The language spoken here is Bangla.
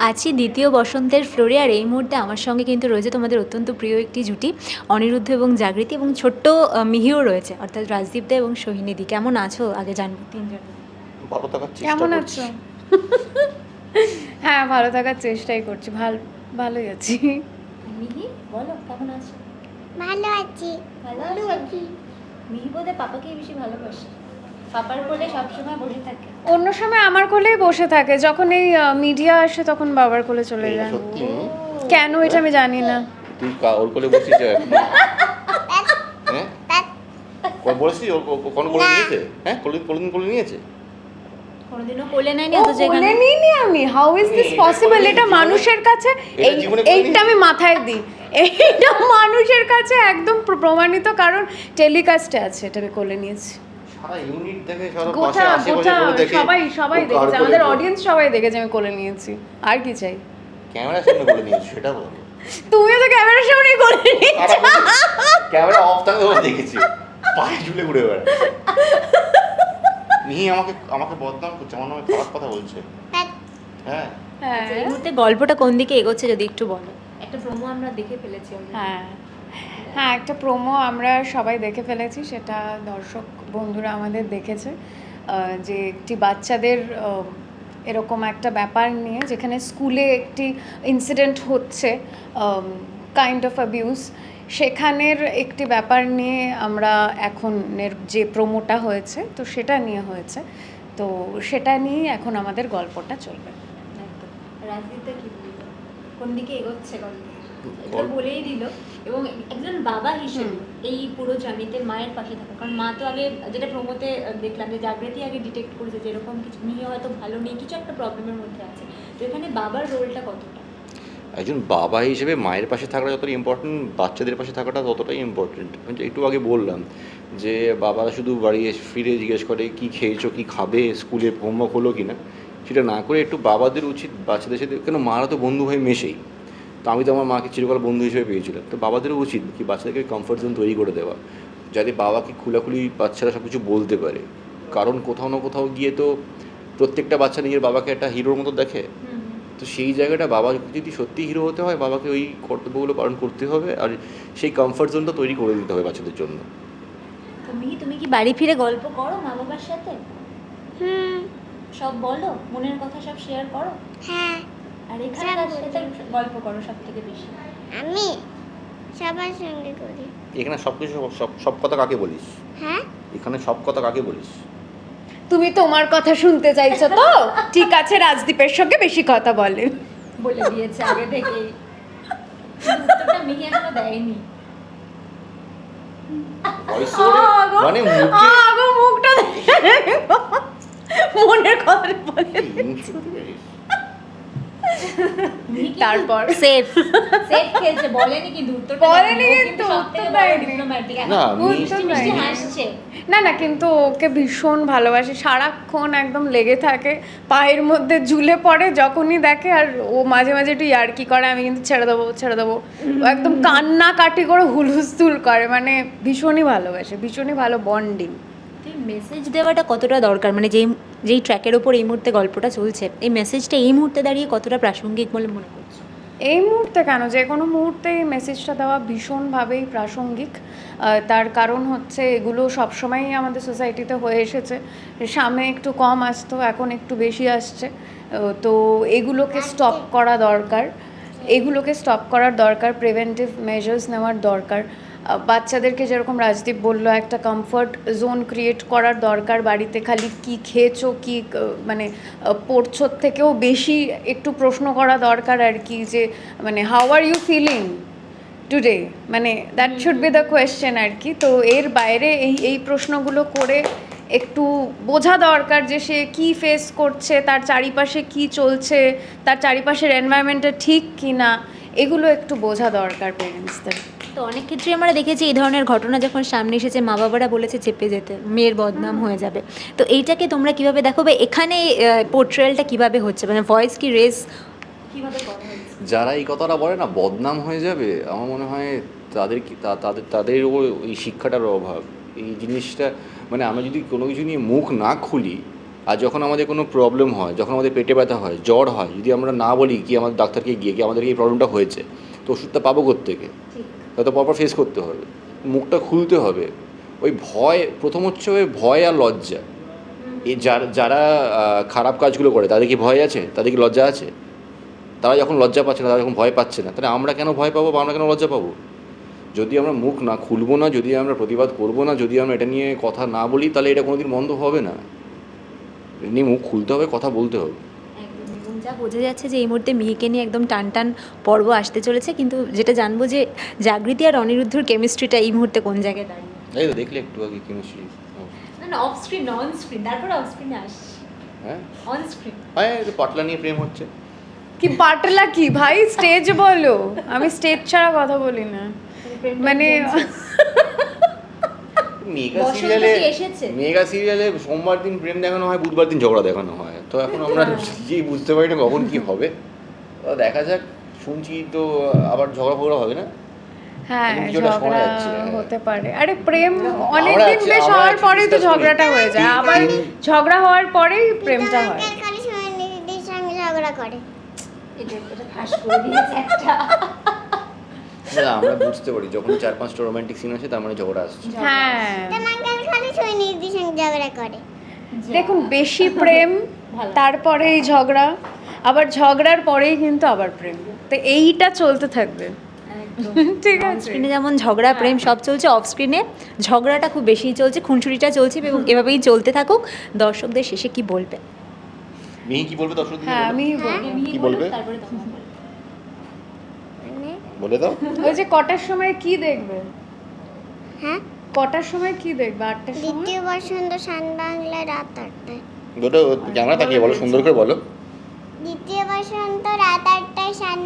আছি দ্বিতীয় বসন্তের ফ্লোরে আর এই মুহূর্তে আমার সঙ্গে কিন্তু রয়েছে তোমাদের অত্যন্ত প্রিয় একটি জুটি অনিরুদ্ধ এবং জাগৃতি এবং ছোট্ট মিহিও রয়েছে অর্থাৎ রাজদীপদা এবং সোহিনীদি কেমন আছো? আগে জানব তিনজন। ভালো থাকার কেমন আছো? হ্যাঁ ভালো থাকার চেষ্টাই করছি ভালো ভালোই আছি। মিহি বলো কেমন আছো? ভালো আছি। ভালো আছি? মিহি বোধহয় পাপাকেই বেশি ভালোবাসে। পাপার কোলে সবসময় বসে থাকে। অন্য সময় আমার কোলেই বসে থাকে। যখন এই মিডিয়া আসে তখন বাবার কোলে চলে যায়। কেন এটা আমি জানি না। তুই ওর কোলে হ্যাঁ? কখন বলেছিস ও- ও কোলে নিয়েছে? হ্যাঁ? কোলে কোলে কোলে নিয়েছে? কোনোদিনও কোলে নেয়নি ও অথচ কোলে নিইনি আমি? হাউ ইজ দিস পসিবল এটা মানুষের কাছে এই এইটা আমি মাথায় দিই। এইটা মানুষের কাছে একদম প্রমাণিত কারণ টেলিকাস্টে আছে এটা আমি কোলে নিয়েছি। সারা ইউনিট দেখে সারা গোটা গোটা সবাই সবাই দেখেছে। আমাদের অডিয়েন্স সবাই দেখেছে আমি কোলে নিয়েছি। আর কি চাই? ক্যামেরার সামনে কোলে নিয়েছে সেটা বল। তুমিও তো ক্যামেরার সামনেই কোলে নিয়েছো। ক্যামেরা অফ থাকতে দেখেছি। পায়ে ঝুলে ঘুরে বেড়ায়। মিহি আমাকে আমাকে বদনাম করছে আমার নামে খারাপ কথা বলছে। হ্যাঁ। হ্যাঁ এই মুহূর্তে গল্পটা কোন দিকে এগোচ্ছে যদি একটু বলো? একটা প্রোমো আমরা দেখে ফেলেছি। হ্যাঁ। হ্যাঁ একটা প্রোমো আমরা সবাই দেখে ফেলেছি, সেটা দর্শক বন্ধুরা আমাদের দেখেছে। যে একটি বাচ্চাদের এরকম একটা ব্যাপার নিয়ে যেখানে স্কুলে একটি ইনসিডেন্ট হচ্ছে কাইন্ড অফ অ্যাবিউজ সেখানের একটি ব্যাপার নিয়ে আমরা এখনের যে প্রোমোটা হয়েছে, তো সেটা নিয়ে হয়েছে। তো সেটা নিয়েই এখন আমাদের গল্পটা চলবে। রাজদীপদা কোন দিকে এগোচ্ছে গল্প? এটা বলেই দিল। এবং একজন বাবা হিসেবে এই পুরো জার্নিতে মায়ের পাশে থাকা। কারণ মা তো আগে যেটা প্রমোতে দেখলাম যে জাগৃতি আগে ডিটেক্ট করেছে যে এরকম কিছু নিয়ে হয়তো ভালো নেই কিছু একটা প্রবলেমের মধ্যে আছে। তো এখানে বাবার রোলটা কতটা? একজন বাবা হিসেবে মায়ের পাশে থাকাটা যতটা ইম্পর্টেন্ট বাচ্চাদের পাশে থাকাটা ততটাই ইম্পর্টেন্ট একটু আগে বললাম যে বাবা শুধু বাড়ি এসে ফিরে জিজ্ঞেস করে কি খেয়েছো কি খাবে স্কুলে হোমওয়ার্ক হলো কি না সেটা না করে একটু বাবাদের উচিত বাচ্চাদের সাথে কেন মারা তো বন্ধু হয়ে মেশেই। তো আমি তো আমার মাকে চিরকাল বন্ধু হিসেবে পেয়েছিলাম। তো বাবাদেরও উচিত কি বাচ্চাদেরকে কমফর্ট জোন তৈরি করে দেওয়া যাতে বাবাকে খোলাখুলি বাচ্চারা সব কিছু বলতে পারে। কারণ কোথাও না কোথাও গিয়ে তো প্রত্যেকটা বাচ্চা নিজের বাবাকে একটা হিরোর মতো দেখে। তো সেই জায়গাটা বাবা যদি সত্যি হিরো হতে হয় বাবাকে ওই কর্তব্যগুলো পালন করতে হবে আর সেই কমফর্ট জোনটা তৈরি করে দিতে হবে বাচ্চাদের জন্য। তুমি তুমি কি বাড়ি ফিরে গল্প করো মা বাবার সাথে? হুম। সব বলো মনের কথা সব শেয়ার করো? হ্যাঁ। আর এখানে সব কার সাথে গল্প করো সব থেকে বেশি। আমি সবার সঙ্গে করি। এখানে সব কিছু সব সব কথা কাকে বলিস? হ্যাঁ? এখানে সব কথা কাকে বলিস? তুমি তোমার কথা শুনতে চাইছো তো? ঠিক আছে রাজদীপের সঙ্গে বেশি কথা বলে। বলে দিয়েছে আগে থেকেই। মিহি এখনও দেয়নি। মানে মুখটা। মনের কথা বলে তারপর সেফ। সেফ খেলছে বলেনি কিন্তু উত্তরটা বলেনি কিন্তু, মিষ্টি। হাসছে। না না কিন্তু ওকে ভীষণ ভালোবাসে সারাক্ষণ একদম লেগে থাকে পায়ের মধ্যে ঝুলে পড়ে যখনই দেখে আর ও মাঝে মাঝে একটু ইয়ার্কি করে আমি কিন্তু ছেড়ে দেবো ছেড়ে দেবো। ও একদম কান্না কাটি করে হুলুস্থুল করে মানে ভীষণই ভালোবাসে ভীষণই ভালো বন্ডিং তুই মেসেজ দেওয়াটা কতটা দরকার? মানে যেই যেই ট্র্যাকের ওপর এই মুহূর্তে গল্পটা চলছে এই মেসেজটা এই মুহূর্তে দাঁড়িয়ে কতটা প্রাসঙ্গিক বলে মনে করছ? এই মুহূর্তে কেন? যে কোনো মুহূর্তে এই মেসেজটা দেওয়া ভীষণভাবেই প্রাসঙ্গিক। তার কারণ হচ্ছে এগুলো সবসময়ই আমাদের সোসাইটিতে হয়ে এসেছে। সামনে একটু কম আসতো এখন একটু বেশি আসছে। তো এগুলোকে স্টপ করা দরকার। এগুলোকে স্টপ করার দরকার প্রিভেন্টিভ মেজার্স নেওয়ার দরকার। বাচ্চাদেরকে যেরকম রাজদীপ বলল একটা কমফর্ট জোন ক্রিয়েট করার দরকার। বাড়িতে খালি কি খেয়েছো কি মানে আহ, পড়ছো থেকেও বেশি একটু প্রশ্ন করা দরকার আর কি যে মানে how are you feeling today মানে that should be the question আর কি। তো এর বাইরে এই এই প্রশ্নগুলো করে একটু বোঝা দরকার যে সে কি ফেস করছে তার চারিপাশে কি চলছে তার চারিপাশের এনভায়রনমেন্টটা ঠিক কি না এগুলো একটু বোঝা দরকার পেরেন্টসদের তো অনেক ক্ষেত্রে আমরা দেখেছি এই ধরনের ঘটনা যখন সামনে এসেছে মা বাবারা বলেছে চেপে যেতে মেয়ের বদনাম হয়ে যাবে। তো এইটাকে তোমরা কীভাবে দেখো বা এখানে পোর্ট্রেলটা কীভাবে হচ্ছে? মানে ভয়েস কি রেস কীভাবে যারা এই কথাটা বলে না বদনাম হয়ে যাবে আমার মনে হয় তাদের কি তা- তাদের তাদেরও এই শিক্ষাটার অভাব। এই জিনিসটা মানে আমরা যদি কোনো কিছু নিয়ে মুখ না খুলি আর যখন আমাদের কোনো প্রবলেম হয় যখন আমাদের পেটে ব্যথা হয় জ্বর হয় যদি আমরা না বলি কি আমাদের ডাক্তারকে গিয়ে কি আমাদের এই প্রবলেমটা হয়েছে তো ওষুধটা পাবো থেকে ঠিক তা তো পরপর ফেস করতে হবে, মুখটা খুলতে হবে। ওই ভয়, প্রথম হচ্ছে ওই ভয় আর লজ্জা। এই যারা যারা খারাপ কাজগুলো করে, তাদের কি ভয় আছে? তাদের কি লজ্জা আছে? তারা যখন লজ্জা পাচ্ছে না, তারা যখন ভয় পাচ্ছে না, তাহলে আমরা কেন ভয় পাবো বা আমরা কেন লজ্জা পাবো? যদি আমরা মুখ না খুলবো না, যদি আমরা প্রতিবাদ করব না, যদি আমরা এটা নিয়ে কথা না বলি, তাহলে এটা কোনোদিন বন্ধ হবে না। নিয়ে মুখ খুলতে হবে, কথা বলতে হবে। যা বোঝা যাচ্ছে যে এই মুহূর্তে মিহিকে নিয়ে একদম টান টান পর্ব আসতে চলেছে কিন্তু যেটা জানব যে জাগৃতি আর অনিরুদ্ধর কেমিস্ট্রিটা এই মুহূর্তে কোন জায়গায় দাঁড়িয়ে? এই তো দেখলে একটু আগে কেমিস্ট্রি না না অফ স্ক্রিন অন স্ক্রিন তারপরে অফ স্ক্রিনে আসছি। হ্যাঁ? অন স্ক্রিন হ্যাঁ পাটলা নিয়ে প্রেম হচ্ছে। কি পাটলা কি? ভাই স্টেজ বলো। আমি স্টেজ ছাড়া কথা বলি না। মানে মেগা সিরিয়ালে মেগা সিরিয়ালে সোমবার দিন প্রেম দেখানো হয় বুধবার দিন ঝগড়া দেখানো হয়। তো এখন আমরা নিজেই বুঝতে পারি না কখন কি হবে। দেখা যাক শুনছি তো আবার ঝগড়া ফগড়া হবে না? হ্যাঁ ঝগড়া হতে পারে। আরে প্রেম আমরা অনেকদিন বেশ হওয়ার পরেই তো ঝগড়াটা হয়ে যায়। আবার ঝগড়া হওয়ার পরেই প্রেমটা হয়। আঙ্কেল খালি সুমিদিদির সঙ্গে ঝগড়া করে। এটা এটা ফাঁস করে দিয়েছে একটা। না, আমরা বুঝতে পারি। যখন চার পাঁচটা রোমান্টিক সিন আছে তার মানে ঝগড়া আসছে। হ্যাঁ। আঙ্কেল খালি সুমিদিদির সঙ্গে ঝগড়া করে। দেখুন বেশি প্রেম ভালো। তারপরেই ঝগড়া আবার ঝগড়ার পরেই কিন্তু আবার প্রেম। তো এইটা চলতে থাকবে। ঠিক আছে। স্ক্রিনে যেমন ঝগড়া প্রেম সব চলছে অফ স্ক্রিনে ঝগড়াটা খুব বেশি চলছে খুনসুরিটা চলছে এবং এভাবেই চলতে থাকুক। দর্শকদের শেষে কি বলবে? মিহি কি বলবে দর্শক হ্যাঁ আমি বলব। কি বলবে? তারপরে বলে দাও। ওই যে কটার সময় কি দেখবে? হ্যাঁ? কটার সময় কি দেখবে? আটটার সময়? দ্বিতীয় বসন্ত সান বাংলা রাত আটটায়। দুটো জানা তাকিয়ে বলো সুন্দর করে বলো। দ্বিতীয় বসন্ত রাত আটটায় শান